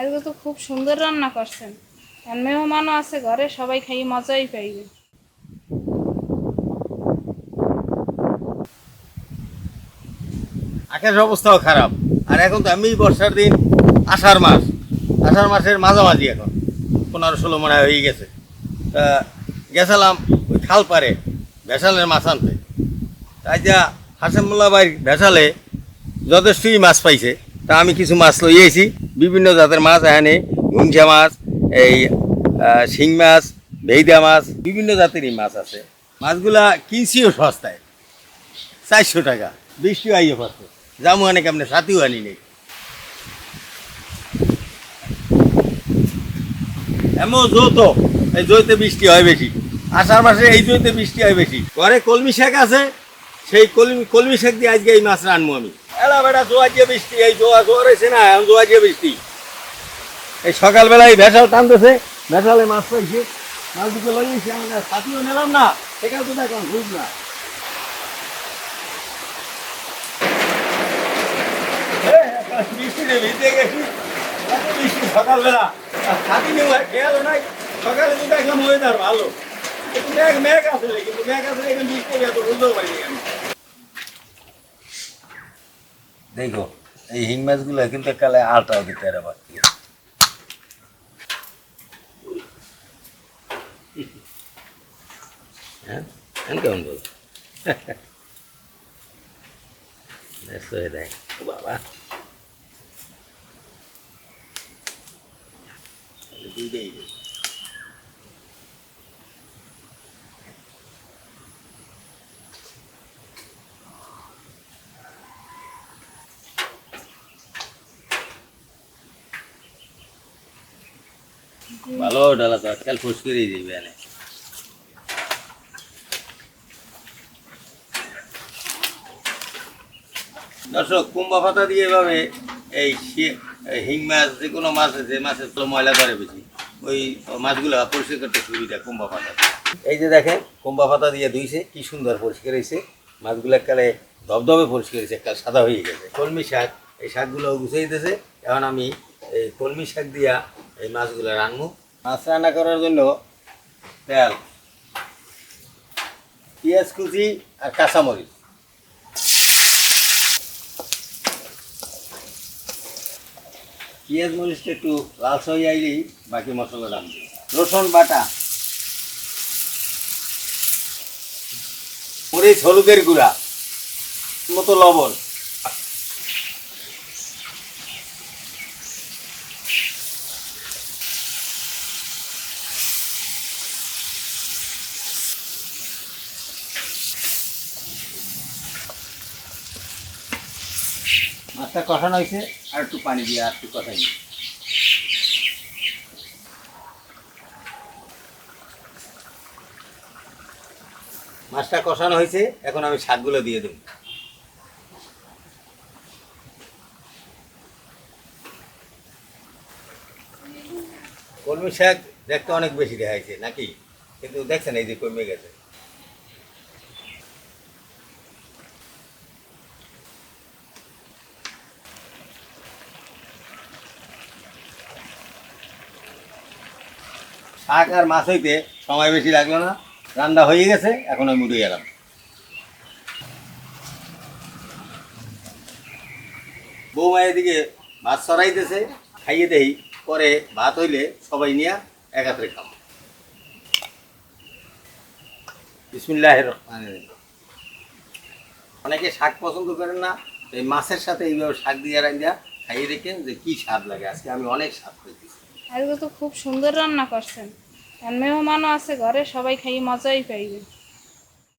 আজকে তো খুব সুন্দর রান্না করছেন। আর মেহমানও আছে ঘরে, সবাই খাই মজাই পাইবে। আকাশের অবস্থাও খারাপ। আর এখন তো আমি বর্ষার দিন, আষাঢ় মাস। আষাঢ় মাসের মাঝামাঝি এখন। পনেরো ষোলো মনে হয় হয়ে গেছে। তা গেছিলাম ওই খাল পারে ভেসালের মাছ আনতে। তাই যা হাসেমুল্লা ভাই ভেসালে যথেষ্টই মাছ পাইছে। তা আমি কিছু মাছ লইয়েছি বিভিন্ন জাতের মাছ এখানে গুঞ্জা মাছ, এই শিং মাছ, ভেইদা মাছ, বিভিন্ন জাতেরই মাছ আছে। মাছগুলা কিনছিও সস্তায়, চারশো টাকা, বৃষ্টিও আইয়ে পারতো। জামু আনে আপনি সাথীও আনি নেই। এমন যৌত এই জৈতে বৃষ্টি হয় বেশি। আষাঢ় মাসে এই জৈতে বৃষ্টি হয় বেশি। ঘরে কলমি শাক আছে, সেই কলমি কলমি শাক দিয়ে আজকে এই মাছ রানবো আমি। এলা বেটা জোয়া দিয়ে বৃষ্টি, এই জোয়া জোয়ার হয়েছে না, এখন জোয়া দিয়ে বৃষ্টি। এই সকালবেলায় ভেসাল টানতেছে, ভেসালে মাছ পাইছে, মাছ দুটো লইয়েছি আমরা সাথীও নিলাম না, সেখানে তো দেখলাম বুঝ না। ভিজে গেছি। সকালবেলা, আর ছাতি নিয়ে খেয়াল নাই। সকালে তো দেখলাম ভালো। কিন্তু মেঘ মেঘ আসলে কিন্তু মেঘ আসলে বৃষ্টি এত বুঝতেও পারি আমি। দেখো এই হিং মাছগুলো কিন্তু কালে আলটাও দিতে আবার হ্যাঁ কেমন বল ব্যস্ত হয়ে দেয় ও বাবা দুইটাই ভালো ডালা তো, আজকাল ফুস করেই দিবে এনে দর্শক কুম্বা পাতা দিয়ে এভাবে এই হিং মাছ, যে কোনো মাছ আছে মাছের তো ময়লা ধরে বেশি, ওই মাছগুলো পরিষ্কার করতে সুবিধা কুম্বা পাতা। এই যে দেখেন কুম্বা পাতা দিয়ে ধুইছে, কি সুন্দর পরিষ্কার হয়েছে। মাছগুলো এককালে ধবধবে পরিষ্কার হয়েছে, এককাল সাদা হয়ে গেছে। কলমি শাক, এই শাকগুলো গুছিয়ে দিতেছে এখন আমি এই কলমি শাক দিয়া এই মাছগুলো রান্নু মাছ রান্না করার জন্য তেল, পেঁয়াজ কুচি আর কাঁচামরিচ। পেঁয়াজ মরিচটা একটু লাল হয়ে আইলেই বাকি মশলা দিই রসুন বাটা, মরিচ, হলুদের গুঁড়া, মতো লবণ। মাছটা কষানো হয়েছে, আর একটু পানি দিয়ে আর একটু কষাই। মাছটা কষানো হয়েছে, এখন আমি শাকগুলো দিয়ে দেব। কলমি শাক দেখতে অনেক বেশি দেখাইছে, নাকি? কিন্তু দেখছেন এই যে কমে গেছে। শাক আর মাছ হইতে সময় বেশি লাগল না। রান্না হয়ে গেছে এখন আমি উঠে গেলাম। বৌমা এদিকে ভাত সরাইতেছে খাইয়ে দেই পরে ভাত হইলে সবাই নিয়ে একাত্রে খাব। বিসমিল্লাহ রহমান অনেকে শাক পছন্দ করেন না এই মাছের সাথে এইভাবে শাক দিয়ে রান্না খাইয়ে দেখেন যে কি স্বাদ লাগে। আজকে আমি অনেক স্বাদ পেয়েছি আজকে তো খুব সুন্দর রান্না করছেন। আর মেহমানও আছে ঘরে সবাই খাই মজাই পাইবে।